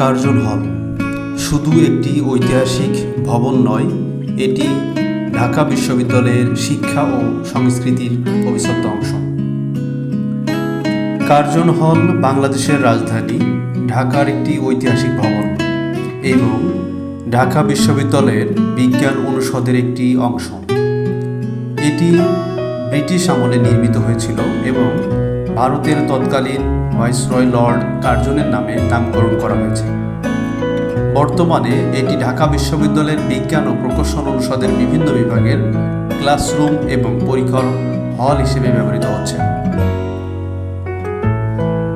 Curzon হল। শুধু একটি ঐতিহাসিক ভবন নয়, এটি ঢাকা বিশ্ববিদ্যালয়ের শিক্ষা ও সংস্কৃতির অবিচ্ছেদ্য অংশ। কার্জন হল বাংলাদেশের রাজধানী, ঢাকার একটি ঐতিহাসিক ভবন এবং ঢাকা বিশ্ববিদ্যালয়ের বিজ্ঞান অনুষদের একটি অংশ। এটি ব্রিটিশ আমলে নির্মিত হয়েছিল। ভারতের তৎকালীন ভাইসরয় লর্ড কার্জনের নামে নামকরণ করা হয়েছে। বর্তমানে এটি ঢাকা বিশ্ববিদ্যালয়ের বিজ্ঞান ও প্রকৌশল অনুষদের বিভিন্ন বিভাগের ক্লাসরুম এবং পরীক্ষার হল হিসেবে ব্যবহৃত হচ্ছে।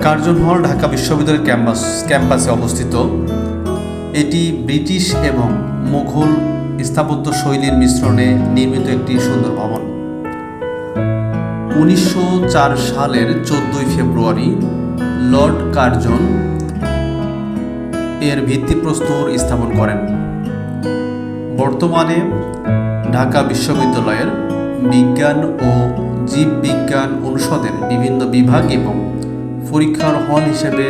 কার্জন হল ঢাকা বিশ্ববিদ্যালয়ের ক্যাম্পাস, ক্যাম্পাসে অবস্থিত। এটি ব্রিটিশ এবং মুঘল স্থাপত্য শৈলীর মিশ্রণে নির্মিত একটি সুন্দর ভবন। উনিশশো চার সালের চোদ্দই ফেব্রুয়ারি লর্ড কার্জন এর ভিত্তিপ্রস্তর স্থাপন করেন। বর্তমানে ঢাকা বিশ্ববিদ্যালয়ের বিজ্ঞান ও জীববিজ্ঞান অনুষদের বিভিন্ন বিভাগ এবং পরীক্ষার হল হিসেবে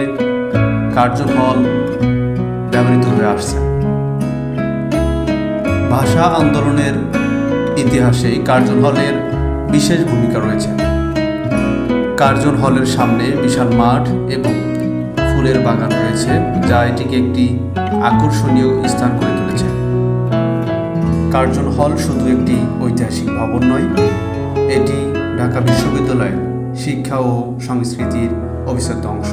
কার্জন হল ব্যবহৃত হয়ে আসছে। ভাষা আন্দোলনের ইতিহাসে কার্জন হলের বিশেষ ভূমিকা রয়েছে। কার্জন হলের সামনে বিশাল মাঠ এবং ফুলের বাগান রয়েছে, যা এটিকে একটি আকর্ষণীয় স্থান করে তুলেছে। কার্জন হল শুধু একটি ঐতিহাসিক ভবন নয়, এটি ঢাকা বিশ্ববিদ্যালয়ের শিক্ষা ও সংস্কৃতির অবিচ্ছেদ্য অংশ।